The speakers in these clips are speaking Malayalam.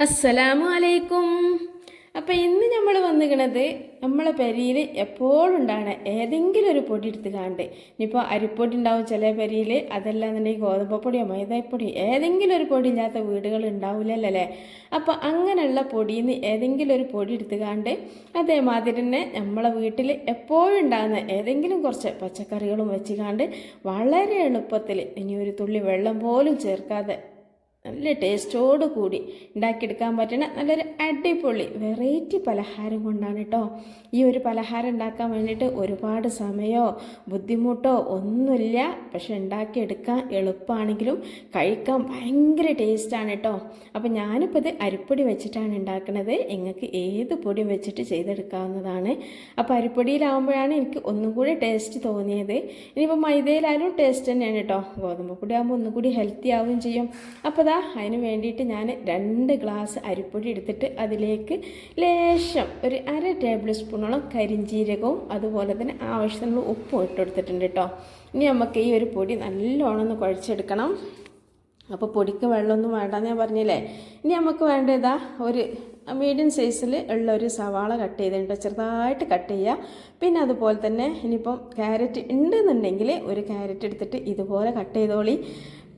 അസ്സലാമു അലൈക്കും അപ്പം ഇന്ന് നമ്മൾ വന്നിരിക്കണത് നമ്മളെ പെരിയിൽ എപ്പോഴും ഉണ്ടാണ് ഏതെങ്കിലും ഒരു പൊടി എടുത്ത് കാണ്ട്. ഇനിയിപ്പോൾ അരിപ്പൊടി ഉണ്ടാവും ചില പെരിയിൽ അതല്ലാന്നുണ്ടെങ്കിൽ ഗോതമ്പപ്പൊടിയോ മൈദപ്പൊടിയോ ഏതെങ്കിലും ഒരു പൊടി ഇല്ലാത്ത വീടുകൾ ഉണ്ടാവില്ലല്ലോ അല്ലേ അപ്പോൾ അങ്ങനെയുള്ള പൊടിയിൽ നിന്ന് ഏതെങ്കിലും ഒരു പൊടി എടുത്ത് കാണ്ട് അതേമാതിരി തന്നെ നമ്മളെ വീട്ടിൽ എപ്പോഴും ഉണ്ടാകുന്ന ഏതെങ്കിലും കുറച്ച് പച്ചക്കറികളും വെച്ച് കാണ്ട് വളരെ എളുപ്പത്തിൽ ഇനി ഒരു തുള്ളി വെള്ളം പോലും ചേർക്കാതെ നല്ല ടേസ്റ്റോട് കൂടി ഉണ്ടാക്കിയെടുക്കാൻ പറ്റുന്ന നല്ലൊരു അടിപൊളി വെറൈറ്റി പലഹാരം കൊണ്ടാണ് കേട്ടോ ഈ ഒരു പലഹാരം ഉണ്ടാക്കാൻ വേണ്ടിയിട്ട് ഒരുപാട് സമയമോ ബുദ്ധിമുട്ടോ ഒന്നുമില്ല. പക്ഷെ ഉണ്ടാക്കിയെടുക്കാൻ എളുപ്പമാണെങ്കിലും കഴിക്കാൻ ഭയങ്കര ടേസ്റ്റാണ് കേട്ടോ അപ്പം ഞാനിപ്പോൾ ഇത് അരിപ്പൊടി വെച്ചിട്ടാണ് ഉണ്ടാക്കുന്നത് നിങ്ങൾക്ക് ഏത് പൊടി വെച്ചിട്ട് ചെയ്തെടുക്കാവുന്നതാണ്. അപ്പോൾ അരിപ്പൊടിയിലാവുമ്പോഴാണ് എനിക്ക് ഒന്നും കൂടി ടേസ്റ്റ് തോന്നിയത്. ഇനിയിപ്പോൾ മൈദയിലായാലും ടേസ്റ്റ് തന്നെയാണ് കേട്ടോ ഗോതമ്പ് പൊടി ആകുമ്പോൾ ഒന്നും കൂടി ഹെൽത്തി ആവുകയും ചെയ്യും. അപ്പോൾ അതിന് വേണ്ടിയിട്ട് ഞാൻ രണ്ട് ഗ്ലാസ് അരിപ്പൊടി എടുത്തിട്ട് അതിലേക്ക് ലേശം ഒരു അര ടേബിൾ സ്പൂണോളം കരിഞ്ജീരകവും അതുപോലെ തന്നെ ആവശ്യത്തിനുള്ള ഉപ്പും ഇട്ട് കൊടുത്തിട്ടുണ്ട് കേട്ടോ ഇനി നമുക്ക് ഈ ഒരു പൊടി നല്ലോണം ഒന്ന് കുഴച്ചെടുക്കണം. അപ്പോൾ പൊടിക്ക് വെള്ളമൊന്നും വേണ്ടെന്ന് ഞാൻ പറഞ്ഞില്ലേ? ഇനി നമുക്ക് വേണ്ടതാ ഒരു മീഡിയം സൈസിൽ ഉള്ള ഒരു സവാള കട്ട് ചെയ്തിട്ടുണ്ട് ചെറുതായിട്ട് കട്ട് ചെയ്യുക പിന്നെ അതുപോലെ തന്നെ ഇനിയിപ്പം ക്യാരറ്റ് ഉണ്ടെന്നുണ്ടെങ്കിൽ ഒരു ക്യാരറ്റ് എടുത്തിട്ട് ഇതുപോലെ കട്ട് ചെയ്തോളി.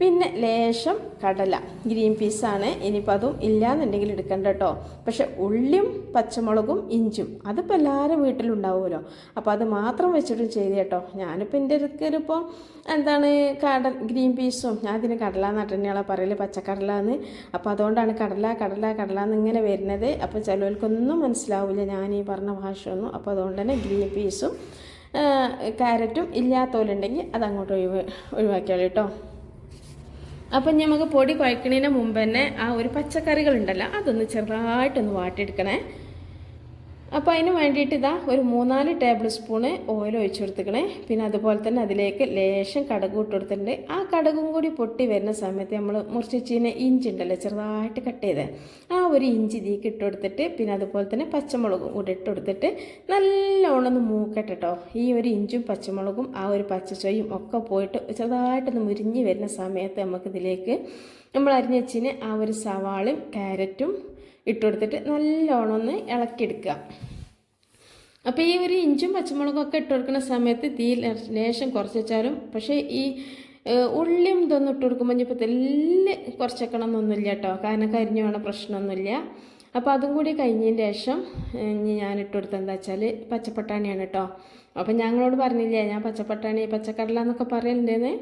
പിന്നെ ലേശം കടല. ഗ്രീൻ പീസാണ് ഇനിയിപ്പോൾ അതും ഇല്ലയെന്നുണ്ടെങ്കിൽ എടുക്കണ്ട കേട്ടോ പക്ഷെ ഉള്ളിയും പച്ചമുളകും ഇഞ്ചും അതിപ്പോൾ എല്ലാവരും വീട്ടിലുണ്ടാവുമല്ലോ. അപ്പോൾ അത് മാത്രം വെച്ചിട്ടും ചെയ്ത് കേട്ടോ ഞാനിപ്പോൾ എന്റെ അടുക്കലിപ്പോൾ എന്താണ് കടൽ ഗ്രീൻ പീസും ഞാൻ ഇതിന് കടല എന്നിട്ട് പറയൽ പച്ചക്കടല എന്ന്. അപ്പോൾ അതുകൊണ്ടാണ് കടല കടല കടല എന്നിങ്ങനെ വരുന്നത്. അപ്പോൾ ചിലവർക്കൊന്നും മനസ്സിലാവില്ല ഞാൻ ഈ പറഞ്ഞ ഭാഷ ഒന്നും അപ്പോൾ അതുകൊണ്ട് തന്നെ ഗ്രീൻ പീസും ക്യാരറ്റും ഇല്ലാത്തവരുണ്ടെങ്കിൽ അതങ്ങോട്ട് ഒഴിവ് ഒഴിവാക്കിയാൽ കേട്ടോ അപ്പം നമുക്ക് പൊടി കുഴക്കണതിന് മുമ്പ് തന്നെ ആ ഒരു പച്ചക്കറികളുണ്ടല്ലോ അതൊന്ന് ചെറുതായിട്ടൊന്ന് വാട്ടിയെടുക്കണേ. അപ്പോൾ അതിന് വേണ്ടിയിട്ട് ഇതാ ഒരു മൂന്നാൽ ടേബിൾ സ്പൂണ് ഓയിൽ ഒഴിച്ചു കൊടുത്തിക്കണേ പിന്നെ അതുപോലെ തന്നെ അതിലേക്ക് ലേശം കടകും ഇട്ട് കൊടുത്തിട്ടുണ്ട്. ആ കടകും കൂടി പൊട്ടി വരുന്ന സമയത്ത് നമ്മൾ മുറിച്ചിച്ചിന് ഇഞ്ചി ഉണ്ടല്ലോ ചെറുതായിട്ട് കട്ട് ചെയ്ത്. ആ ഒരു ഇഞ്ചി തീക്ക് ഇട്ട് കൊടുത്തിട്ട് പിന്നെ അതുപോലെ തന്നെ പച്ചമുളകും കൂടി ഇട്ട് കൊടുത്തിട്ട് നല്ലോണം ഒന്ന് ഈ ഒരു ഇഞ്ചും പച്ചമുളകും ആ ഒരു പച്ചച്ചൊയും ഒക്കെ പോയിട്ട് ചെറുതായിട്ടൊന്ന് മുരിഞ്ഞ് വരുന്ന സമയത്ത് നമുക്കിതിലേക്ക് നമ്മൾ അരിഞ്ഞച്ചിന് ആ ഒരു സവാളും ക്യാരറ്റും ഇട്ട് കൊടുത്തിട്ട് നല്ലോണം ഒന്ന് ഇളക്കിയെടുക്കുക. അപ്പോൾ ഈ ഒരു ഇഞ്ചും പച്ചമുളകും ഒക്കെ ഇട്ട് കൊടുക്കുന്ന സമയത്ത് തീ ലേശം കുറച്ച് വെച്ചാലും പക്ഷേ ഈ ഉള്ളിയും ഇതൊന്നും ഇട്ട് കൊടുക്കുമ്പോൾ ഇനിയിപ്പോൾ തെല്ല് കുറച്ചേക്കണമെന്നൊന്നുമില്ല കേട്ടോ. കാരണം കരിഞ്ഞു വേണം പ്രശ്നമൊന്നുമില്ല. അപ്പോൾ അതും കൂടി കഴിഞ്ഞതിന് ശേഷം ഞാൻ ഇട്ട് കൊടുത്തത് എന്താ വെച്ചാൽ പച്ചപ്പട്ടാണിയാണ് കേട്ടോ അപ്പം ഞങ്ങളോട് പറഞ്ഞില്ലേ ഞാൻ പച്ചപ്പട്ടാണി പച്ചക്കടല എന്നൊക്കെ പറയുന്നുണ്ടെന്ന്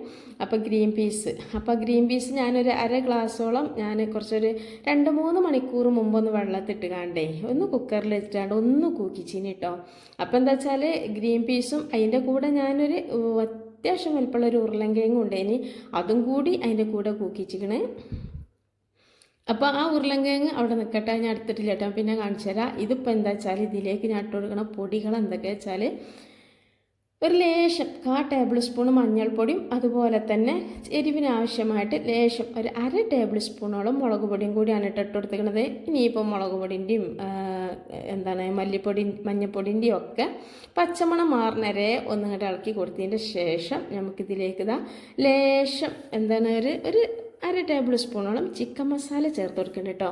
അപ്പോൾ ഗ്രീൻ പീസ്. അപ്പോൾ ഗ്രീൻ പീസ് ഞാനൊരു അര ഗ്ലാസ്സോളം ഞാൻ കുറച്ചൊരു രണ്ട് മൂന്ന് മണിക്കൂർ മുമ്പൊന്ന് വെള്ളത്തിട്ട് കാണ്ടേ ഒന്ന് കുക്കറിൽ വെച്ചിട്ടാണ്ട് ഒന്ന് കൂക്കിച്ചിന് കേട്ടോ അപ്പോൾ എന്താ വെച്ചാൽ ഗ്രീൻ പീസും അതിന്റെ കൂടെ ഞാനൊരു അത്യാവശ്യം വലിപ്പമുള്ള ഒരു ഉരുളൻകിഴങ്ങും ഉണ്ടേനി അതും കൂടി അതിന്റെ കൂടെ കൂക്കിച്ചിക്കണേ. അപ്പോൾ ആ ഉരുളങ്കിഴങ്ങ് അവിടെ നിൽക്കട്ടെ ഞാൻ എടുത്തിട്ടില്ല കേട്ടോ. പിന്നെ കാണിച്ചു തരാം. ഇതിപ്പോൾ എന്താ വെച്ചാൽ ഇതിലേക്ക് ഞാൻ ഇട്ട് കൊടുക്കണ പൊടികൾ എന്തൊക്കെയാ വെച്ചാൽ ഒരു ലേശം കാ ടേബിൾ സ്പൂൺ മഞ്ഞൾപ്പൊടിയും അതുപോലെ തന്നെ എരിവിനാവശ്യമായിട്ട് ലേശം ഒരു അര ടേബിൾ സ്പൂണോളം മുളക് പൊടിയും കൂടിയാണ് ഇട്ടിട്ട് കൊടുത്തിരിക്കുന്നത് ഇനിയിപ്പോൾ മുളക് പൊടിന്റെയും എന്താണ് മല്ലിപ്പൊടി മഞ്ഞൾപ്പൊടിന്റെയും ഒക്കെ പച്ചമണം മാറുന്നവരെ ഒന്നും ഇളക്കി കൊടുത്തതിന്റെ ശേഷം നമുക്കിതിലേക്ക് ഇതാ ലേശം എന്താണ് ഒരു ഒരു അര ടേബിൾ സ്പൂണോളം ചിക്കൻ മസാല ചേർത്ത് കൊടുക്കണം കേട്ടോ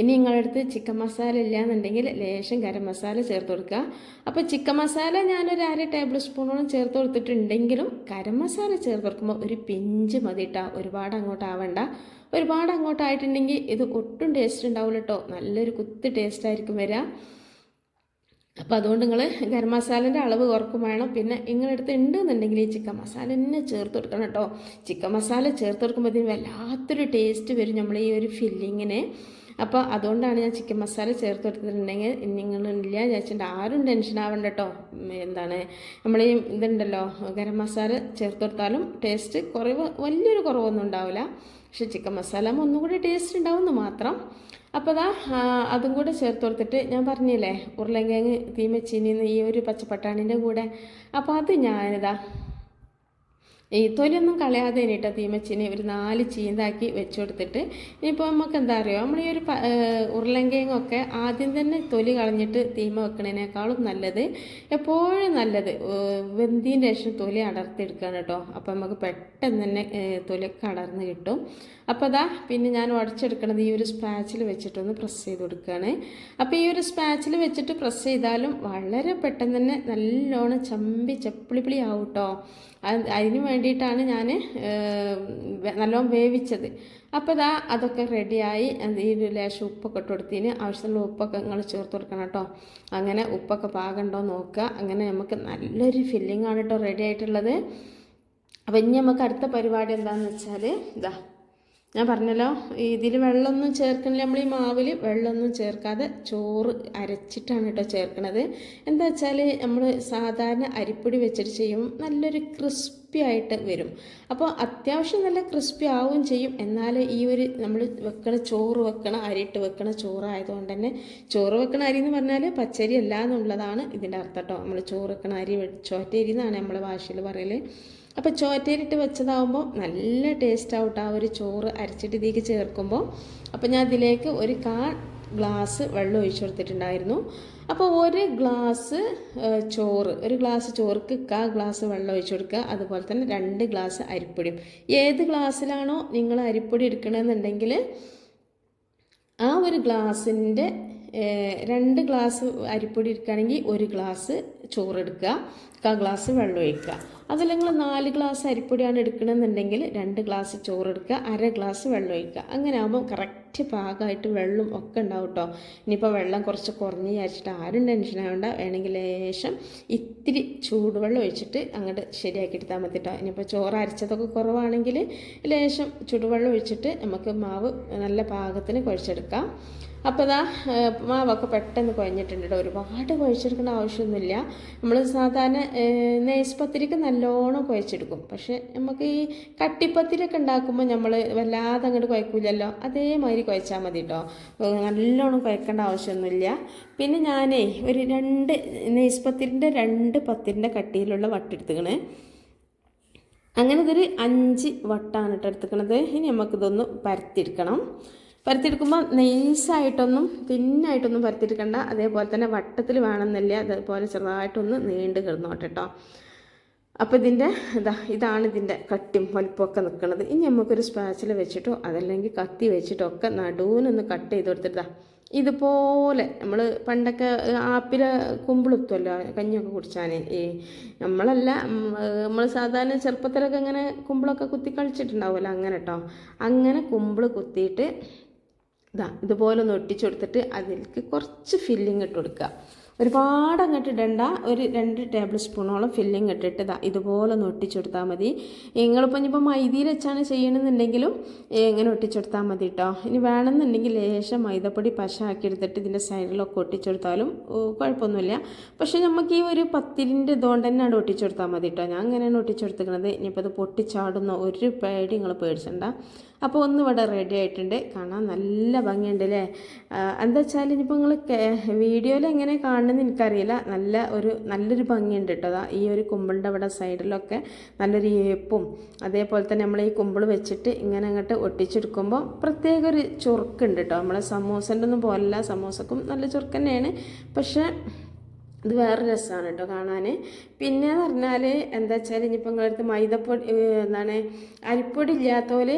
ഇനി നിങ്ങളുടെ അടുത്ത് ചിക്കൻ മസാല ഇല്ലയെന്നുണ്ടെങ്കിൽ ലേശം ഗരം മസാല ചേർത്ത് കൊടുക്കുക. അപ്പോൾ ചിക്കൻ മസാല ഞാനൊരു അര ടേബിൾ സ്പൂണോളം ചേർത്ത് കൊടുത്തിട്ടുണ്ടെങ്കിലും ഗരം മസാല ചേർത്ത് കൊടുക്കുമ്പോൾ ഒരു പിഞ്ച് മതി കേട്ടോ ഒരുപാട് അങ്ങോട്ട് ആവണ്ട. ഒരുപാട് അങ്ങോട്ടായിട്ടുണ്ടെങ്കിൽ ഇത് ഒട്ടും ടേസ്റ്റ് ഉണ്ടാവില്ല കേട്ടോ നല്ലൊരു കുത്ത് ടേസ്റ്റ് ആയിരിക്കും വരിക അപ്പോൾ അതുകൊണ്ട് നിങ്ങൾ ഗരം മസാലേന്റെ അളവ് കുറക്കും വേണം. പിന്നെ നിങ്ങളടുത്ത് ഉണ്ടെന്നുണ്ടെങ്കിൽ ഈ ചിക്കൻ മസാല തന്നെ ചേർത്ത് കൊടുക്കണം കേട്ടോ. ചിക്കൻ മസാല ചേർത്ത് കൊടുക്കുമ്പോഴത്തേക്കും വല്ലാത്തൊരു ടേസ്റ്റ് വരും നമ്മൾ ഈ ഒരു ഫില്ലിങ്ങിന് അപ്പോൾ അതുകൊണ്ടാണ് ഞാൻ ചിക്കൻ മസാല ചേർത്ത് കൊടുത്തിട്ടുണ്ടെങ്കിൽ നിങ്ങളില്ല വിചാരിച്ചിട്ട് ആരും ടെൻഷൻ ആവണ്ട കേട്ടോ. എന്താണ്? നമ്മൾ ഈ ഇതുണ്ടല്ലോ ഗരം മസാല ചേർത്ത് കൊടുത്താലും ടേസ്റ്റ് കുറവ് വലിയൊരു കുറവൊന്നും ഉണ്ടാവില്ല. പക്ഷേ ചിക്കൻ മസാല ഒന്നും കൂടി ടേസ്റ്റ് ഉണ്ടാവുമെന്ന് മാത്രം. അപ്പോൾ അതാ അതും കൂടെ ചേർത്ത് കൊടുത്തിട്ട് ഞാൻ പറഞ്ഞില്ലേ ഉരുളങ്കിഴങ്ങ് തീമച്ചീനിന്ന് ഈ ഒരു പച്ചപ്പട്ടാണിന്റെ കൂടെ. അപ്പോൾ അത് ഞാനിതാ ഈ തൊലിയൊന്നും കളയാതെ കേട്ടോ തീമച്ചിനെ ഒരു നാല് ചീന്താക്കി വെച്ച് കൊടുത്തിട്ട് ഇനിയിപ്പോൾ നമുക്ക് എന്താ അറിയോ? നമ്മൾ ഈ ഒരു ഉരുളങ്കിഴങ്ങൊക്കെ ആദ്യം തന്നെ തൊലി കളഞ്ഞിട്ട് തീമ വെക്കണതിനേക്കാളും നല്ലത് എപ്പോഴും നല്ലത് വെന്തിന്റെ ശേഷം തൊലി അടർത്തിയെടുക്കുകയാണ് കേട്ടോ. അപ്പോൾ നമുക്ക് പെട്ടെന്ന് തന്നെ തൊലി തൊലിയൊക്കെ അടർന്ന് കിട്ടും. അപ്പോൾ അതാ പിന്നെ ഞാൻ ഉടച്ചെടുക്കണത് ഈ ഒരു സ്പാച്ചിൽ വെച്ചിട്ടൊന്ന് പ്രസ് ചെയ്ത് കൊടുക്കുകയാണ് അപ്പോൾ ഈ ഒരു സ്പാച്ചിൽ വെച്ചിട്ട് പ്രസ് ചെയ്താലും വളരെ പെട്ടെന്ന് തന്നെ നല്ലോണം ചമ്പി ചപ്പിളിപ്പിളി ആവും കേട്ടോ. അതിന് വേണ്ടിയിട്ടാണ് ഞാൻ നല്ലോണം വേവിച്ചത്. അപ്പോൾ ഇതാ അതൊക്കെ റെഡിയായി. ഈ ലേശം ഉപ്പൊക്കെ ഇട്ട് കൊടുത്തതിന് ആവശ്യമുള്ള ഉപ്പൊക്കെ നിങ്ങൾ ചേർത്ത് കൊടുക്കണം കേട്ടോ. അങ്ങനെ ഉപ്പൊക്കെ പാകണ്ടോ നോക്കുക. അങ്ങനെ നമുക്ക് നല്ലൊരു ഫില്ലിംഗ് ആണ് കേട്ടോ റെഡി ആയിട്ടുള്ളത്. അപ്പം ഇനി നമുക്ക് അടുത്ത പരിപാടി എന്താണെന്ന് വെച്ചാൽ ഇതാ ഞാൻ പറഞ്ഞല്ലോ ഇതിൽ വെള്ളമൊന്നും ചേർക്കണില്ല. നമ്മൾ ഈ മാവിൽ വെള്ളമൊന്നും ചേർക്കാതെ ചോറ് അരച്ചിട്ടാണ് കേട്ടോ ചേർക്കണത്. എന്താ വെച്ചാൽ നമ്മൾ സാധാരണ അരിപ്പൊടി വെച്ചിട്ട് ചെയ്യും. നല്ലൊരു ക്രിസ്പി ആയിട്ട് വരും. അപ്പോൾ അത്യാവശ്യം നല്ല ക്രിസ്പി ആവുകയും ചെയ്യും. എന്നാൽ ഈ ഒരു നമ്മൾ വെക്കണ ചോറ് വെക്കണ അരിയിട്ട് വെക്കണ ചോറായതുകൊണ്ട് തന്നെ ചോറ് വെക്കണ അരി എന്ന് പറഞ്ഞാൽ പച്ചരി അല്ല എന്നുള്ളതാണ് ഇതിന്റെ അർത്ഥം കേട്ടോ. നമ്മൾ ചോറ് വെക്കണ അരി ചോറ്റരി എന്നാണ് നമ്മളെ ഭാഷയിൽ പറയൽ. അപ്പോൾ ചോറ്റയിലിട്ട് വെച്ചതാവുമ്പോൾ നല്ല ടേസ്റ്റ് ആവട്ടെ. ആ ഒരു ചോറ് അരച്ചിട്ട് ഇതിലേക്ക് ചേർക്കുമ്പോൾ അപ്പോൾ ഞാൻ അതിലേക്ക് ഒരു കാ ഗ്ലാസ് വെള്ളം ഒഴിച്ചു കൊടുത്തിട്ടുണ്ടായിരുന്നു. അപ്പോൾ ഒരു ഗ്ലാസ് ചോറ് ഒരു ഗ്ലാസ് ചോർക്ക് കാ ഗ്ലാസ് വെള്ളം ഒഴിച്ചു കൊടുക്കുക. അതുപോലെ തന്നെ രണ്ട് ഗ്ലാസ് അരിപ്പൊടിയും. ഏത് ഗ്ലാസ്സിലാണോ നിങ്ങൾ അരിപ്പൊടി എടുക്കണമെന്നുണ്ടെങ്കിൽ ആ ഒരു ഗ്ലാസിന്റെ രണ്ട് ഗ്ലാസ് അരിപ്പൊടി എടുക്കുകയാണെങ്കിൽ ഒരു ഗ്ലാസ് ചോറ് എടുക്കുക കാ ഗ്ലാസ് വെള്ളം ഒഴിക്കുക. അതല്ല നിങ്ങൾ നാല് ഗ്ലാസ് അരിപ്പൊടിയാണ് എടുക്കണമെന്നുണ്ടെങ്കിൽ രണ്ട് ഗ്ലാസ് ചോറെടുക്കുക അര ഗ്ലാസ് വെള്ളം ഒഴിക്കുക. അങ്ങനെ ആകുമ്പോൾ കറക്റ്റ് പാകമായിട്ട് വെള്ളം ഒക്കെ ഉണ്ടാവും കേട്ടോ ഇനിയിപ്പോൾ വെള്ളം കുറച്ച് കുറഞ്ഞ് വിചാരിച്ചിട്ട് ആരും ടെൻഷൻ ആവേണ്ട. വേണമെങ്കിൽ ലേശം ഇത്തിരി ചൂടുവെള്ളം ഒഴിച്ചിട്ട് അങ്ങോട്ട് ശരിയാക്കി എടുത്താൽ മതി കേട്ടോ ഇനിയിപ്പോൾ ചോറ് അരച്ചതൊക്കെ കുറവാണെങ്കിൽ ലേശം ചൂടുവെള്ളം ഒഴിച്ചിട്ട് നമുക്ക് മാവ് നല്ല പാകത്തിന് കുഴച്ചെടുക്കാം. അപ്പോൾ ഇതാ മാവൊക്കെ പെട്ടെന്ന് കുഴഞ്ഞിട്ടുണ്ട് കേട്ടോ ഒരുപാട് കുഴച്ചെടുക്കേണ്ട ആവശ്യമൊന്നുമില്ല. നമ്മൾ സാധാരണ നെയ്സ്പത്തിരിക്ക് നെയ്സ് പത്തിരിക്ക് നല്ലോണം കുഴച്ചെടുക്കും. പക്ഷേ നമുക്ക് ഈ കട്ടിപ്പത്തിരിയൊക്കെ ഉണ്ടാക്കുമ്പോൾ നമ്മൾ വല്ലാതെ അങ്ങോട്ട് കുഴക്കില്ലല്ലോ അതേമാതിരി കുഴച്ചാൽ മതി കേട്ടോ നല്ലോണം കുഴക്കേണ്ട ആവശ്യമൊന്നുമില്ല. പിന്നെ ഞാനേ ഒരു രണ്ട് നെയ്സ് പത്തിരിന്റെ രണ്ട് പത്തിരിന്റെ കട്ടിയിലുള്ള വട്ടെടുത്തുക്കണേ. അങ്ങനെ ഇതൊരു അഞ്ച് വട്ടാണ് കേട്ടോ എടുത്തുക്കണത്. ഇനി നമുക്കിതൊന്ന് പരത്തിയെടുക്കണം. പരത്തിയെടുക്കുമ്പോൾ നൈസായിട്ടൊന്നും തിന്നായിട്ടൊന്നും പരത്തിയെടുക്കണ്ട. അതേപോലെ തന്നെ വട്ടത്തിൽ വേണമെന്നില്ല അതേപോലെ ചെറുതായിട്ടൊന്ന് നീണ്ട് കിടന്നോട്ടെ കേട്ടോ അപ്പോൾ ഇതിന്റെ ഇതാ ഇതാണ് ഇതിന്റെ കട്ടിയും വലിപ്പമൊക്കെ നിൽക്കുന്നത്. ഇനി നമുക്കൊരു സ്പാച്ചിൽ വെച്ചിട്ടോ അതല്ലെങ്കിൽ കത്തി വെച്ചിട്ടോ ഒക്കെ നടുവിനൊന്ന് കട്ട് ചെയ്ത് കൊടുത്തിട്ടാ ഇതുപോലെ നമ്മൾ പണ്ടൊക്കെ ആപ്പില കുമ്പിളുത്തുമല്ലോ കഞ്ഞിയൊക്കെ കുടിച്ചാൽ ഈ നമ്മളല്ല നമ്മൾ സാധാരണ ചെറുപ്പത്തിലൊക്കെ ഇങ്ങനെ കുമ്പിളൊക്കെ കുത്തി കളിച്ചിട്ടുണ്ടാവുമല്ലോ അങ്ങനെ കേട്ടോ അങ്ങനെ കുമ്പിൾ കുത്തിയിട്ട് ഇതാ ഇതുപോലെ ഒന്ന് ഒട്ടിച്ചു കൊടുത്തിട്ട് അതിലേക്ക് കുറച്ച് ഫില്ലിങ് ഇട്ട് കൊടുക്കുക. ഒരുപാട് അങ്ങോട്ട് ഇടണ്ട. ഒരു രണ്ട് ടേബിൾ സ്പൂണോളം ഫില്ലിങ് ഇട്ടിട്ട് ഇതാ ഇതുപോലെ ഒന്ന് ഒട്ടിച്ചെടുത്താൽ മതി. നിങ്ങളിപ്പോൾ ഇനിയിപ്പോൾ മൈദയിൽ വെച്ചാണ് ചെയ്യണമെന്നുണ്ടെങ്കിലും ഇങ്ങനെ ഒട്ടിച്ചെടുത്താൽ മതി കേട്ടോ ഇനി വേണമെന്നുണ്ടെങ്കിൽ ലേശം മൈദപ്പൊടി പശ ആക്കി എടുത്തിട്ട് ഇതിന്റെ സൈഡിലൊക്കെ ഒട്ടിച്ചെടുത്താലും കുഴപ്പമൊന്നുമില്ല. പക്ഷേ നമുക്ക് ഈ ഒരു പത്തിരിന്റെ ഇതുകൊണ്ട് തന്നെ അവിടെ ഒട്ടിച്ചെടുത്താൽ മതി കേട്ടോ ഞാൻ അങ്ങനെയാണ് ഒട്ടിച്ചെടുത്തിരിക്കുന്നത് ഇനിയിപ്പോൾ അത് പൊട്ടിച്ചാടുന്ന ഒരു പേടി നിങ്ങൾ പേടിച്ചണ്ട. അപ്പോൾ ഒന്ന് ഇവിടെ റെഡി ആയിട്ടുണ്ട്. കാണാൻ നല്ല ഭംഗിയുണ്ട് അല്ലേ എന്താ വെച്ചാൽ ഇനിയിപ്പോൾ നിങ്ങൾ വീഡിയോയിൽ എങ്ങനെ കാണുന്നത് എനിക്കറിയില്ല. നല്ല ഒരു നല്ലൊരു ഭംഗിയുണ്ട് കേട്ടോ അതാ. ഈ ഒരു കുമ്പിളിന്റെ അവിടെ സൈഡിലൊക്കെ നല്ലൊരു ഏപ്പും അതേപോലെ തന്നെ നമ്മൾ ഈ കുമ്പിൾ വെച്ചിട്ട് ഇങ്ങനെ അങ്ങോട്ട് ഒട്ടിച്ചെടുക്കുമ്പോൾ പ്രത്യേക ഒരു ചുറുക്കുണ്ട് കേട്ടോ. നമ്മളെ സമൂസന്റെ ഒന്നും പോലല്ല. സമൂസക്കും നല്ല ചുറുക്ക് തന്നെയാണ്. പക്ഷേ ഇത് വേറെ രസമാണ് കേട്ടോ കാണാൻ പിന്നെ എന്ന് പറഞ്ഞാൽ എന്താ വെച്ചാൽ ഇനിയിപ്പോൾ നിങ്ങളടുത്ത് മൈദപ്പൊടി എന്താണ് അരിപ്പൊടി ഇല്ലാത്തപോലെ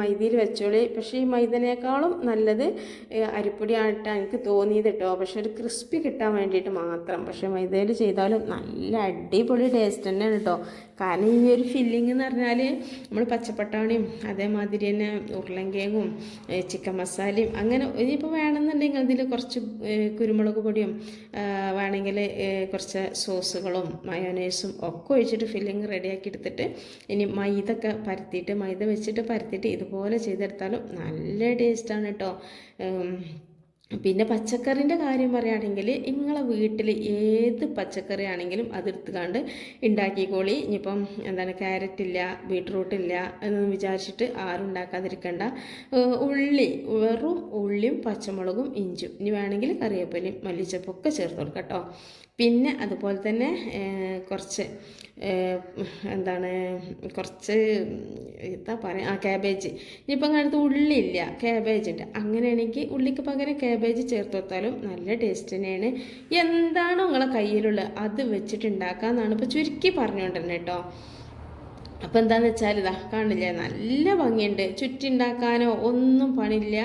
മൈദയിൽ വെച്ചോളി. പക്ഷേ ഈ മൈദനേക്കാളും നല്ലത് അരിപ്പൊടിയായിട്ടാണ് എനിക്ക് തോന്നിയത് കേട്ടോ പക്ഷെ ഒരു ക്രിസ്പി കിട്ടാൻ വേണ്ടിയിട്ട് മാത്രം. പക്ഷേ മൈദയിൽ ചെയ്താലും നല്ല അടിപൊളി ടേസ്റ്റ് തന്നെയാണ് കേട്ടോ കാരണം ഈ ഒരു ഫില്ലിംഗ് എന്ന് പറഞ്ഞാൽ നമ്മൾ പച്ചപ്പട്ടാണിയും അതേമാതിരി തന്നെ ഉരുളങ്കേങ്ങും ചിക്കൻ മസാലയും അങ്ങനെ ഇനിയിപ്പോൾ വേണമെന്നുണ്ടെങ്കിൽ അതിൽ കുറച്ച് കുരുമുളക് പൊടിയും വേണമെങ്കിൽ കുറച്ച് സോസുകളും മയോനൈസും ഒക്കെ ഒഴിച്ചിട്ട് ഫില്ലിങ് റെഡിയാക്കി എടുത്തിട്ട് ഇനി മൈദ ഒക്കെ പരത്തിയിട്ട് മൈദ വെച്ചിട്ട് പരത്തിയിട്ട് ഇതുപോലെ ചെയ്തെടുത്താലും നല്ല ടേസ്റ്റാണ് കേട്ടോ. പിന്നെ പച്ചക്കറിന്റെ കാര്യം പറയുകയാണെങ്കിൽ നിങ്ങളെ വീട്ടിൽ ഏത് പച്ചക്കറി ആണെങ്കിലും അതെടുത്തുകാണ്ട് ഉണ്ടാക്കിക്കോളി. ഇനിയിപ്പം എന്താണ് ക്യാരറ്റ് ഇല്ല ബീട്രൂട്ട് ഇല്ല എന്നൊന്നും വിചാരിച്ചിട്ട് ആരും ഉണ്ടാക്കാതിരിക്കണ്ട. ഉള്ളി വെറും ഉള്ളിയും പച്ചമുളകും ഇഞ്ചും ഇനി വേണമെങ്കിൽ കറിവേപ്പിലയും മല്ലിച്ചപ്പൊക്കെ ചേർത്ത് കൊടുക്കാം കേട്ടോ. പിന്നെ അതുപോലെ തന്നെ കുറച്ച് എന്താണ് കുറച്ച് എന്താ പറയുക ആ ക്യാബേജ് ഇനിയിപ്പം കാലത്ത് ഉള്ളിയില്ല ക്യാബേജ് ഉണ്ട് അങ്ങനെയാണെങ്കിൽ ഉള്ളിക്ക് പകരം ക്യാബേജ് ചേർത്ത് കൊടുത്താലും നല്ല ടേസ്റ്റ് തന്നെയാണ്. എന്താണോ നിങ്ങളെ കയ്യിലുള്ളത് അത് വെച്ചിട്ടുണ്ടാക്കാമെന്നാണ് ഇപ്പോൾ ചുരുക്കി പറഞ്ഞുകൊണ്ടിരുന്നത് കേട്ടോ അപ്പോൾ എന്താണെന്ന് വെച്ചാൽ ഇതാ കാണില്ല നല്ല ഭംഗിയുണ്ട്. ചുറ്റുണ്ടാക്കാനോ ഒന്നും പണില്ല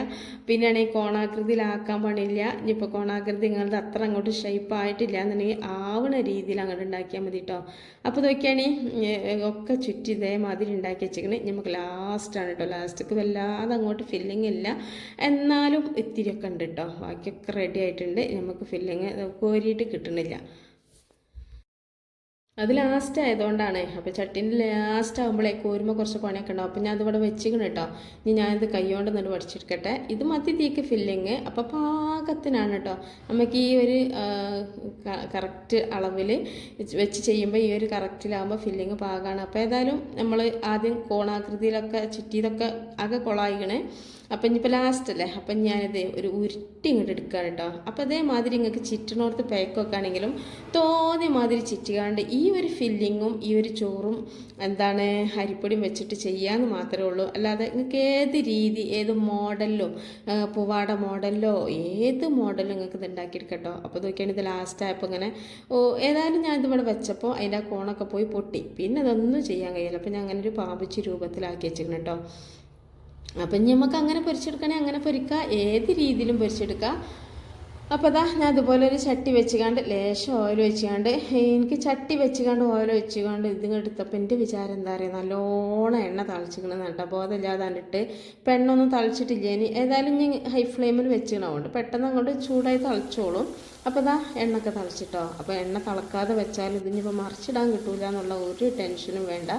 പിന്നെയാണെങ്കിൽ കോണാകൃതിയിലാക്കാൻ പണില്ല ഇനിയിപ്പോൾ കോണാകൃതി നിങ്ങളത് അത്ര അങ്ങോട്ട് ഷേപ്പ് ആയിട്ടില്ല എന്നുണ്ടെങ്കിൽ ആവണ രീതിയിൽ അങ്ങോട്ട് ഉണ്ടാക്കിയാൽ മതി കേട്ടോ അപ്പോൾ നോക്കിയാണെങ്കിൽ ഒക്കെ ചുറ്റി ഇതേമാതിരി ഉണ്ടാക്കി വെച്ചിരിക്കണേ നമുക്ക് ലാസ്റ്റാണ് കേട്ടോ ലാസ്റ്റക്ക് വല്ലാതെ അങ്ങോട്ട് ഫില്ലിങ് ഇല്ല. എന്നാലും ഇത്തിരിയൊക്കെ ഉണ്ട് കേട്ടോ ബാക്കിയൊക്കെ റെഡി ആയിട്ടുണ്ട്. നമുക്ക് ഫില്ലിങ് കോരിയിട്ട് കിട്ടണില്ല. അത് ലാസ്റ്റ് ആയതുകൊണ്ടാണ്. അപ്പോൾ ചട്ടീന്റെ ലാസ്റ്റ് ആകുമ്പോഴേ കോരുമ കുറച്ച് പണിയൊക്കെ ഉണ്ടാവും. അപ്പോൾ ഞാൻ അതിവിടെ വെച്ചിക്കണം കേട്ടോ ഇനി ഞാനിത് കൈകൊണ്ട് നിന്ന് പഠിച്ചെടുക്കട്ടെ ഇത് മത്തി തീക്ക് ഫില്ലിങ് അപ്പോൾ പാകത്തിനാണ് കേട്ടോ നമുക്ക് ഈ ഒരു കറക്റ്റ് അളവിൽ വെച്ച് ചെയ്യുമ്പോൾ ഈ ഒരു കറക്റ്റിലാകുമ്പോൾ ഫില്ലിങ് പാകമാണ് അപ്പോൾ ഏതായാലും നമ്മൾ ആദ്യം കോണാകൃതിയിലൊക്കെ ചുറ്റിയതൊക്കെ ആകെ കൊളായിക്കണേ. അപ്പം ഇനിയിപ്പോൾ ലാസ്റ്റ് അല്ലേ അപ്പം ഞാനിത് ഒരു ഉരുട്ടി ഇങ്ങോട്ട് എടുക്കുകയാണ് കേട്ടോ അപ്പോൾ അതേമാതിരി നിങ്ങൾക്ക് ചിറ്റണോർത്ത് പേക്കൊക്കെ ആണെങ്കിലും തോന്നിയ മാതിരി ചിറ്റുകാണ്ട് ഈ ഒരു ഫില്ലിങ്ങും ഈ ഒരു ചോറും എന്താണ് അരിപ്പൊടിയും വെച്ചിട്ട് ചെയ്യാമെന്ന് മാത്രമേ ഉള്ളൂ. അല്ലാതെ നിങ്ങൾക്ക് ഏത് രീതി ഏത് മോഡലിലോ പൂവാട മോഡലിലോ ഏത് മോഡലും നിങ്ങൾക്ക് ഇത് ഉണ്ടാക്കിയെടുക്കട്ടോ അപ്പോൾ നോക്കിയാണ് ഇത് ലാസ്റ്റ് ആയപ്പോൾ ഇങ്ങനെ ഓ ഏതായാലും ഞാൻ ഇതിവിടെ വെച്ചപ്പോൾ അതിന്റെ ആ കോണൊക്കെ പോയി പൊട്ടി. പിന്നെ അതൊന്നും ചെയ്യാൻ കഴിയില്ല. അപ്പോൾ ഞാൻ അങ്ങനെ ഒരു പാപിച്ച് രൂപത്തിലാക്കി വെച്ചിരിക്കണം കേട്ടോ അപ്പം ഇനി നമുക്ക് അങ്ങനെ പൊരിച്ചെടുക്കണേ അങ്ങനെ പൊരിക്കുക ഏത് രീതിയിലും പൊരിച്ചെടുക്കുക അപ്പോൾ അതാ ഞാൻ അതുപോലെ ഒരു ചട്ടി വെച്ചുകൊണ്ട് ലേശം ഓയിൽ വെച്ചുകൊണ്ട് എനിക്ക് ചട്ടി വെച്ചുകൊണ്ട് ഓയിൽ വെച്ചുകൊണ്ട് ഇത് എടുത്തപ്പോൾ എന്റെ വിചാരം എന്താ പറയുക നല്ലോണം എണ്ണ തളിച്ചിക്കണം കേട്ടോ. ബോധമില്ലാതെ കണ്ടിട്ട് പെണ്ണൊന്നും തളിച്ചിട്ടില്ല. ഇനി ഏതായാലും ഞാൻ ഹൈ ഫ്ലെയിമിൽ വെച്ചിടണമുണ്ട് പെട്ടെന്ന് അങ്ങോട്ട് ചൂടായി തളിച്ചോളും. അപ്പോൾ ഇതാ എണ്ണയൊക്കെ തളിച്ചിട്ടോ. അപ്പോൾ എണ്ണ തളക്കാതെ വെച്ചാൽ ഇതിനിപ്പോൾ മറിച്ചിടാൻ കിട്ടൂല എന്നുള്ള ഒരു ടെൻഷനും വേണ്ട.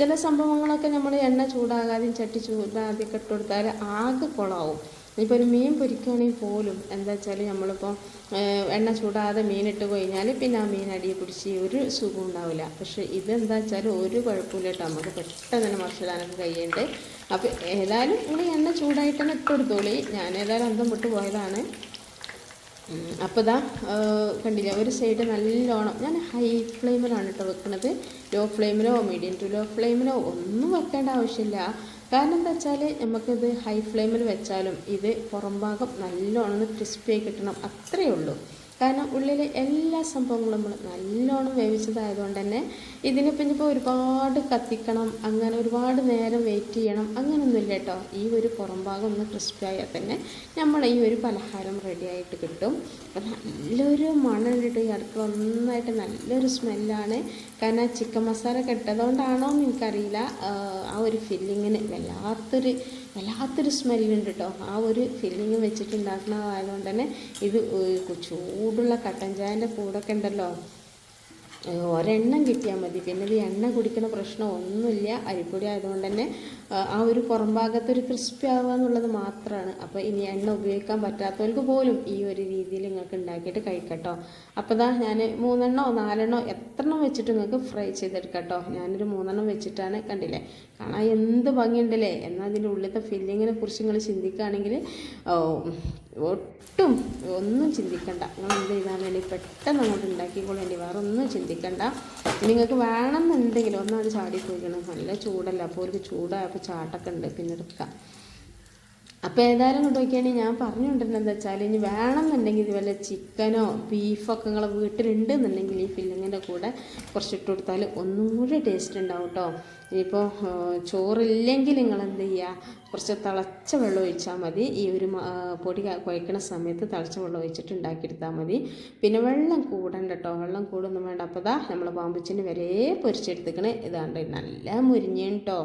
ചില സംഭവങ്ങളൊക്കെ നമ്മൾ എണ്ണ ചൂടാകാതെയും ചട്ടി ചൂടാതെയൊക്കെ ഇട്ട് കൊടുത്താൽ ആകെ കുളമാവും ഇനിയിപ്പോൾ ഒരു മീൻ പൊരിക്കുകയാണെങ്കിൽ പോലും എന്താ വെച്ചാൽ നമ്മളിപ്പോൾ എണ്ണ ചൂടാതെ മീനിട്ട് കഴിഞ്ഞാൽ പിന്നെ ആ മീൻ അടിയെ പിടിച്ച് ഒരു സുഖം ഉണ്ടാവില്ല. പക്ഷേ ഇതെന്താ വെച്ചാൽ ഒരു കുഴപ്പമില്ല കേട്ടോ. നമുക്ക് പെട്ടെന്ന് തന്നെ മറിച്ചിടാനൊക്കെ കഴിയുന്നുണ്ട് അപ്പോൾ ഏതായാലും നിങ്ങൾ എണ്ണ ചൂടായിട്ട് തന്നെ ഇട്ട് കൊടുത്തോളി. ഞാൻ ഏതായാലും അന്തം വിട്ട് പോയതാണ്. അപ്പോൾ ഇതാ കണ്ടില്ല ഒരു സൈഡ് നല്ലോണം ഞാൻ ഹൈ ഫ്ലെയിമിലാണ് കേട്ടോ വെക്കുന്നത് ലോ ഫ്ലെയിമിലോ മീഡിയം ടു ലോ ഫ്ലെയിമിലോ ഒന്നും വെക്കേണ്ട ആവശ്യമില്ല. കാരണം എന്താ വെച്ചാൽ നമുക്കിത് ഹൈ ഫ്ലെയിമിൽ വെച്ചാലും ഇത് പുറം ഭാഗം നല്ലോണം ക്രിസ്പി ആയി കിട്ടണം. അത്രയേ ഉള്ളൂ. കാരണം ഉള്ളിലെ എല്ലാ സംഭവങ്ങളും നമ്മൾ നല്ലോണം വേവിച്ചതായതുകൊണ്ട് തന്നെ ഇതിന് പിന്നെ ഇപ്പോൾ ഒരുപാട് കത്തിക്കണം അങ്ങനെ ഒരുപാട് നേരം വെയിറ്റ് ചെയ്യണം അങ്ങനെയൊന്നുമില്ല കേട്ടോ. ഈ ഒരു പുറം ഭാഗം ഒന്ന് ക്രിസ്പി ആയാൽ തന്നെ നമ്മൾ ഈ ഒരു പലഹാരം റെഡി ആയിട്ട് കിട്ടും. നല്ലൊരു മണം കേട്ടോ. ഈ അടുക്കള നന്നായിട്ട് നല്ലൊരു സ്മെല്ലാണ് കാരണം ചിക്കൻ മസാല കെട്ടതുകൊണ്ടാണോ എന്ന് എനിക്കറിയില്ല. ആ ഒരു ഫില്ലിങ്ങിന് വല്ലാത്തൊരു വല്ലാത്തൊരു സ്മെല്ലുണ്ട് കേട്ടോ ആ ഒരു ഫില്ലിങ് വെച്ചിട്ട് ഉണ്ടാക്കുന്നതായതുകൊണ്ട് തന്നെ ഇത് ചൂടുള്ള കട്ടൻ ചായന്റെ കൂടൊക്കെ ഉണ്ടല്ലോ. ഒരെണ്ണം കിട്ടിയാൽ മതി. പിന്നെ ഇത് എണ്ണ കുടിക്കുന്ന പ്രശ്നം ഒന്നുമില്ല. അരിപ്പൊടി ആയതുകൊണ്ട് തന്നെ ആ ഒരു പുറം ഭാഗത്ത് ഒരു ക്രിസ്പി ആവുക എന്നുള്ളത് മാത്രമാണ് അപ്പോൾ ഇനി എണ്ണ ഉപയോഗിക്കാൻ പറ്റാത്തവർക്ക് പോലും ഈ ഒരു രീതിയിൽ നിങ്ങൾക്ക് ഉണ്ടാക്കിയിട്ട് കഴിക്കട്ടോ. അപ്പോൾ ഇതാ ഞാൻ മൂന്നെണ്ണോ നാലെണ്ണോ എത്രണ്ണം വെച്ചിട്ട് നിങ്ങൾക്ക് ഫ്രൈ ചെയ്തെടുക്കട്ടോ. ഞാനൊരു മൂന്നെണ്ണം വെച്ചിട്ടാണ് കണ്ടില്ലേ? കാണാൻ എന്ത് ഭംഗിയുണ്ടല്ലേ? എന്നാൽ അതിന്റെ ഉള്ളിലത്തെ ഫില്ലിങ്ങിനെ കുറിച്ച് നിങ്ങൾ ചിന്തിക്കുകയാണെങ്കിൽ ഒട്ടും ഒന്നും ചിന്തിക്കണ്ട. നിങ്ങൾ എന്ത് ചെയ്താൽ വേണ്ടി പെട്ടെന്ന് അങ്ങോട്ട് ഉണ്ടാക്കിക്കൊള്ളേണ്ടി വേറെ ഒന്നും ചിന്തിക്കണ്ട. നിങ്ങൾക്ക് വേണമെന്നുണ്ടെങ്കിൽ ഒന്നത് ചാടി പോയിക്കണം നല്ല ചൂടല്ല? അപ്പോൾ ഒരു ചൂടായപ്പോൾ ചാട്ടൊക്കെ ഉണ്ട്. പിന്നെ എടുക്കാം. അപ്പോൾ ഏതായാലും കൊണ്ട് നോക്കിയാണെങ്കിൽ ഞാൻ പറഞ്ഞുകൊണ്ടിരുന്നത് എന്താ വെച്ചാൽ ഇനി വേണമെന്നുണ്ടെങ്കിൽ വല്ല ചിക്കനോ ബീഫൊക്കെ നിങ്ങളെ വീട്ടിലുണ്ട് എന്നുണ്ടെങ്കിൽ ഈ ഫില്ലിങ്ങിന്റെ കൂടെ കുറച്ച് ഇട്ട് കൊടുത്താൽ ഒന്നും കൂടി ടേസ്റ്റ് ഉണ്ടാവും കേട്ടോ ഇനിയിപ്പോൾ ചോറില്ലെങ്കിൽ നിങ്ങൾ എന്ത് ചെയ്യുക കുറച്ച് തിളച്ച വെള്ളം ഒഴിച്ചാൽ മതി. ഈ ഒരു പൊടി കുഴക്കണ സമയത്ത് തിളച്ച വെള്ളം ഒഴിച്ചിട്ട് ഉണ്ടാക്കിയെടുത്താൽ മതി. പിന്നെ വെള്ളം കൂടണ്ട കേട്ടോ വെള്ളം കൂടൊന്നും വേണ്ട. അപ്പോൾ ഇതാ നമ്മൾ പാമ്പിച്ചിന് വരെ പൊരിച്ചെടുത്തിക്കണേ. ഇതാണ്ട് നല്ല മുരിഞ്ഞേണ് കേട്ടോ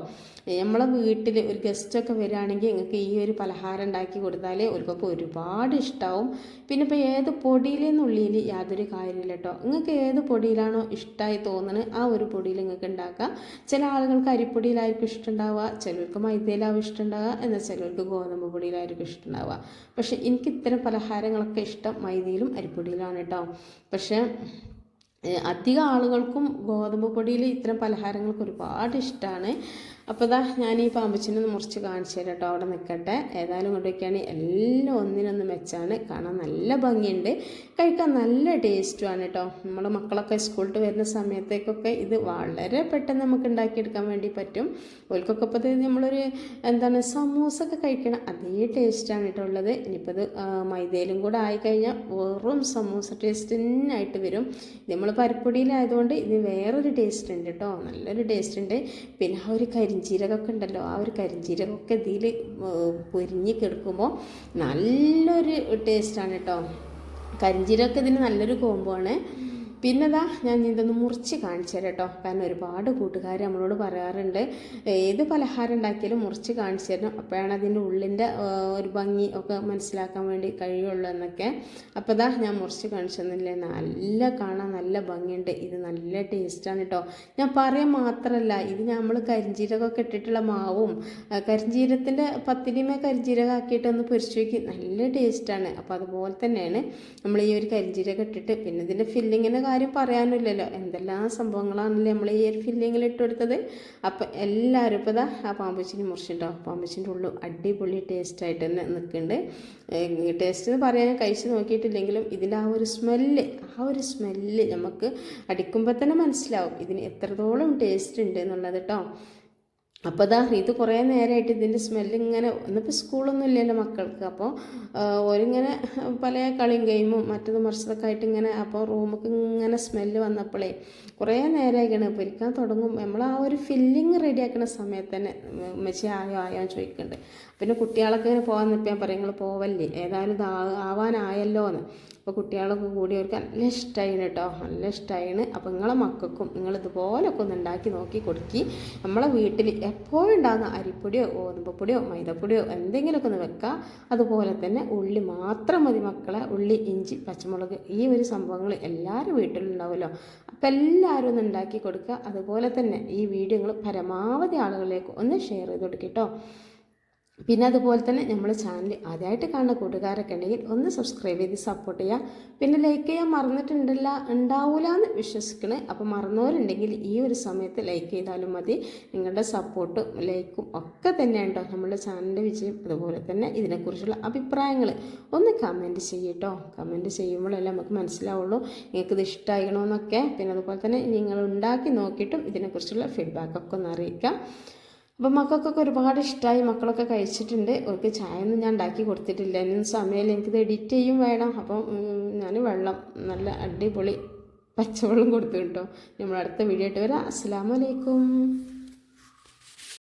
നമ്മളെ വീട്ടിൽ ഒരു ഗസ്റ്റൊക്കെ വരികയാണെങ്കിൽ നിങ്ങൾക്ക് ഈ ഒരു പലഹാരം ഉണ്ടാക്കി കൊടുത്താൽ ഒരുപ്പം ഒരുപാട് ഇഷ്ടമാവും പിന്നെ ഇപ്പോൾ ഏത് പൊടിയിലെന്നുള്ളിൽ യാതൊരു കാര്യമില്ല കേട്ടോ. നിങ്ങൾക്ക് ഏത് പൊടിയിലാണോ ഇഷ്ടമായി തോന്നുന്നത് ആ ഒരു പൊടിയിൽ നിങ്ങൾക്ക് ഉണ്ടാക്കാം ചില ആളുകൾക്ക് അരിപ്പൊടിയിലായിരിക്കും ഇഷ്ടമുണ്ടാവുക ചിലർക്ക് മൈദയിലാവും ഇഷ്ടമുണ്ടാവുക എന്നാൽ ചിലർക്ക് ഗോതമ്പ് പൊടിയിലായിരിക്കും ഇഷ്ടമുണ്ടാവുക പക്ഷേ എനിക്ക് ഇത്തരം പലഹാരങ്ങളൊക്കെ ഇഷ്ടം മൈദയിലും അരിപ്പൊടിയിലാണ് കേട്ടോ. പക്ഷേ അധികം ആളുകൾക്കും ഗോതമ്പ് പൊടിയിൽ ഇത്തരം പലഹാരങ്ങൾക്ക് ഒരുപാട് ഇഷ്ടമാണ് അപ്പോൾ ഇതാ ഞാൻ ഈ പാമ്പച്ചിനെ മുറിച്ച് കാണിച്ചു തരാം കേട്ടോ. അവിടെ നിൽക്കട്ടെ ഏതായാലും കൊണ്ടൊക്കെയാണ് എല്ലാം ഒന്നിനൊന്ന് മെച്ചാണ്. കാണാൻ നല്ല ഭംഗിയുണ്ട്. കഴിക്കാൻ നല്ല ടേസ്റ്റുമാണ് കേട്ടോ. നമ്മൾ മക്കളൊക്കെ സ്കൂളിൽ വരുന്ന സമയത്തേക്കൊക്കെ ഇത് വളരെ പെട്ടെന്ന് നമുക്ക് ഉണ്ടാക്കിയെടുക്കാൻ വേണ്ടി പറ്റും. ഓൽക്കൊക്കെ ഇപ്പോൾ നമ്മളൊരു എന്താണ് സമൂസ ഒക്കെ കഴിക്കണം അതേ ടേസ്റ്റാണ് കേട്ടോ ഉള്ളത്. ഇനിയിപ്പോൾ ഇത് മൈദയിലും കൂടെ ആയിക്കഴിഞ്ഞാൽ വെറും സമൂസ ടേസ്റ്റ് തന്നെ ആയിട്ട് വരും. നമ്മൾ പരിപ്പൊടിയിലായതുകൊണ്ട് ഇത് വേറൊരു ടേസ്റ്റ് ഉണ്ട് കേട്ടോ. നല്ലൊരു ടേസ്റ്റ് ഉണ്ട്. പിന്നെ ആ ഒരു കരിഞ്ചീരകമൊക്കെ ഉണ്ടല്ലോ ആ ഒരു കരിഞ്ചീരകമൊക്കെ ഇതിൽ പൊരിഞ്ഞ് കിടക്കുമ്പോൾ നല്ലൊരു ടേസ്റ്റാണ് കേട്ടോ കരിഞ്ചീരകമൊക്കെ ഇതിന് നല്ലൊരു കോംബോ ആണ് പിന്നെ ദാ ഞാൻ ഇതൊന്ന് മുറിച്ച് കാണിച്ചു തരാം കേട്ടോ. കാരണം ഒരുപാട് കൂട്ടുകാർ നമ്മളോട് പറയാറുണ്ട് ഏത് പലഹാരം ഉണ്ടാക്കിയാലും മുറിച്ച് കാണിച്ചു തരണം. അപ്പോഴാണ് അതിന്റെ ഉള്ളിന്റെ ഒരു ഭംഗി ഒക്കെ മനസ്സിലാക്കാൻ വേണ്ടി കഴിയുള്ളൂ എന്നൊക്കെ. അപ്പോൾ ഇതാ ഞാൻ മുറിച്ച് കാണിച്ചു തന്നില്ലേ? നല്ല കാണാൻ നല്ല ഭംഗിയുണ്ട്. ഇത് നല്ല ടേസ്റ്റാണ് കേട്ടോ. ഞാൻ പറയാൻ മാത്രമല്ല ഇത് നമ്മൾ കരിഞ്ചീരകമൊക്കെ ഇട്ടിട്ടുള്ള മാവും കരിഞ്ചീരത്തിന്റെ പത്തിരിമേ കരിഞ്ചീരകം ആക്കിയിട്ട് ഒന്ന് പൊരിച്ചു വയ്ക്കും നല്ല ടേസ്റ്റാണ്. അപ്പോൾ അതുപോലെ തന്നെയാണ് നമ്മൾ ഈ ഒരു കരിഞ്ചീരകം ഇട്ടിട്ട് പിന്നെ ഇതിന്റെ ഫില്ലിങ്ങിന്റെ കാര്യം പറയാനില്ലല്ലോ. എന്തെല്ലാം സംഭവങ്ങളാണല്ലേ നമ്മൾ ഈ ഒരു ഫില്ലിങ്ങിൽ ഇട്ട് കൊടുത്തത് അപ്പം എല്ലാവരും ഇപ്പോൾ ഇതാ ആ പാമ്പച്ചിന് മുറിച്ചിട്ടോ? പാമ്പച്ചിന്റെ ഉള്ളിൽ അടിപൊളി ടേസ്റ്റായിട്ട് തന്നെ നിൽക്കുന്നുണ്ട് ടേസ്റ്റ് എന്ന് പറയാൻ കഴിച്ച് നോക്കിയിട്ടില്ലെങ്കിലും ഇതിന്റെ ആ ഒരു സ്മെല്ല് ആ ഒരു സ്മെല്ല് നമുക്ക് അടിക്കുമ്പോൾ തന്നെ മനസ്സിലാവും. ഇതിന് എത്രത്തോളം ടേസ്റ്റ് ഉണ്ട് എന്നുള്ളത് കേട്ടോ അപ്പോൾ ഇതാ ഇത് കുറേ നേരമായിട്ട് ഇതിന്റെ സ്മെല്ല് ഇങ്ങനെ ഇന്നിപ്പോൾ സ്കൂളൊന്നും ഇല്ലല്ലോ മക്കൾക്ക്. അപ്പോൾ ഓരിങ്ങനെ പല കളിയും ഗെയിമും മറ്റതും മറിച്ചതൊക്കെ ആയിട്ട് ഇങ്ങനെ അപ്പോൾ റൂമൊക്കെ ഇങ്ങനെ സ്മെല്ല് വന്നപ്പോഴേ കുറേ നേരമായിക്കണ് പൊരിക്കാൻ തുടങ്ങും. നമ്മൾ ആ ഒരു ഫില്ലിങ് റെഡിയാക്കുന്ന സമയത്ത് തന്നെ മെച്ചി ആയോ ആയോ ചോദിക്കുന്നുണ്ട് പിന്നെ കുട്ടികളൊക്കെ ഇങ്ങനെ പോകാൻ നിൽക്കാൻ പറയും നിങ്ങൾ പോവല്ലേ? ഏതായാലും ഇത് ആവാനായല്ലോ എന്ന് അപ്പോൾ കുട്ടികളൊക്കെ കൂടി അവർക്ക് നല്ല ഇഷ്ടമായിന് കേട്ടോ നല്ല ഇഷ്ടമായിന് അപ്പോൾ നിങ്ങളെ മക്കൾക്കും നിങ്ങൾ ഇതുപോലൊക്കെ ഒന്ന് ഉണ്ടാക്കി നോക്കി കൊടുക്കി. നമ്മളെ വീട്ടിൽ എപ്പോഴും ഉണ്ടാകുന്ന അരിപ്പൊടിയോ ഗോതമ്പപ്പൊടിയോ മൈദപ്പൊടിയോ എന്തെങ്കിലുമൊക്കെ ഒന്ന് വെക്കുക അതുപോലെ തന്നെ ഉള്ളി മാത്രം മതി മക്കളെ. ഉള്ളി ഇഞ്ചി പച്ചമുളക് ഈ ഒരു സംഭവങ്ങൾ എല്ലാവരും വീട്ടിലുണ്ടാവുമല്ലോ. അപ്പം എല്ലാവരും ഒന്ന് ഉണ്ടാക്കി കൊടുക്കുക. അതുപോലെ തന്നെ ഈ വീഡിയോ പരമാവധി ആളുകളിലേക്ക് ഒന്ന് ഷെയർ ചെയ്ത് കൊടുക്കുക കേട്ടോ പിന്നെ അതുപോലെ തന്നെ നമ്മൾ ചാനൽ ആദ്യമായിട്ട് കാണുന്ന കൂട്ടുകാരൊക്കെ ഉണ്ടെങ്കിൽ ഒന്ന് സബ്സ്ക്രൈബ് ചെയ്ത് സപ്പോർട്ട് ചെയ്യുക. പിന്നെ ലൈക്ക് ചെയ്യാൻ മറന്നിട്ടുണ്ടല്ല ഉണ്ടാവില്ല എന്ന് വിശ്വസിക്കണേ. അപ്പോൾ മറന്നവരുണ്ടെങ്കിൽ ഈ ഒരു സമയത്ത് ലൈക്ക് ചെയ്താലും മതി. നിങ്ങളുടെ സപ്പോർട്ടും ലൈക്കും ഒക്കെ തന്നെയാണ് കേട്ടോ നമ്മുടെ ചാനലിന്റെ വിജയം. അതുപോലെ തന്നെ ഇതിനെക്കുറിച്ചുള്ള അഭിപ്രായങ്ങൾ ഒന്ന് കമന്റ് ചെയ്യട്ടോ കമന്റ് ചെയ്യുമ്പോഴല്ലേ നമുക്ക് മനസ്സിലാവുള്ളൂ നിങ്ങൾക്ക് ഇത് ഇഷ്ടമാകണമെന്നൊക്കെ പിന്നെ അതുപോലെ തന്നെ നിങ്ങൾ ഉണ്ടാക്കി നോക്കിയിട്ടും ഇതിനെക്കുറിച്ചുള്ള ഫീഡ്ബാക്കൊക്കെ ഒന്ന് അറിയിക്കാം അപ്പം മക്കൾക്കൊക്കെ ഒരുപാട് ഇഷ്ടമായി മക്കളൊക്കെ കഴിച്ചിട്ടുണ്ട്. അവർക്ക് ചായ ഒന്നും ഞാൻ ഉണ്ടാക്കി കൊടുത്തിട്ടില്ല. ഇനി സമയമില്ല. എനിക്കിത് എഡിറ്റ് ചെയ്യും വേണം. അപ്പം ഞാൻ വെള്ളം നല്ല അടിപൊളി പച്ചവെള്ളം കൊടുത്തു കേട്ടോ. നമ്മൾ അടുത്ത വീഡിയോ ആയിട്ട് വരാം. അസ്സാം വലൈക്കും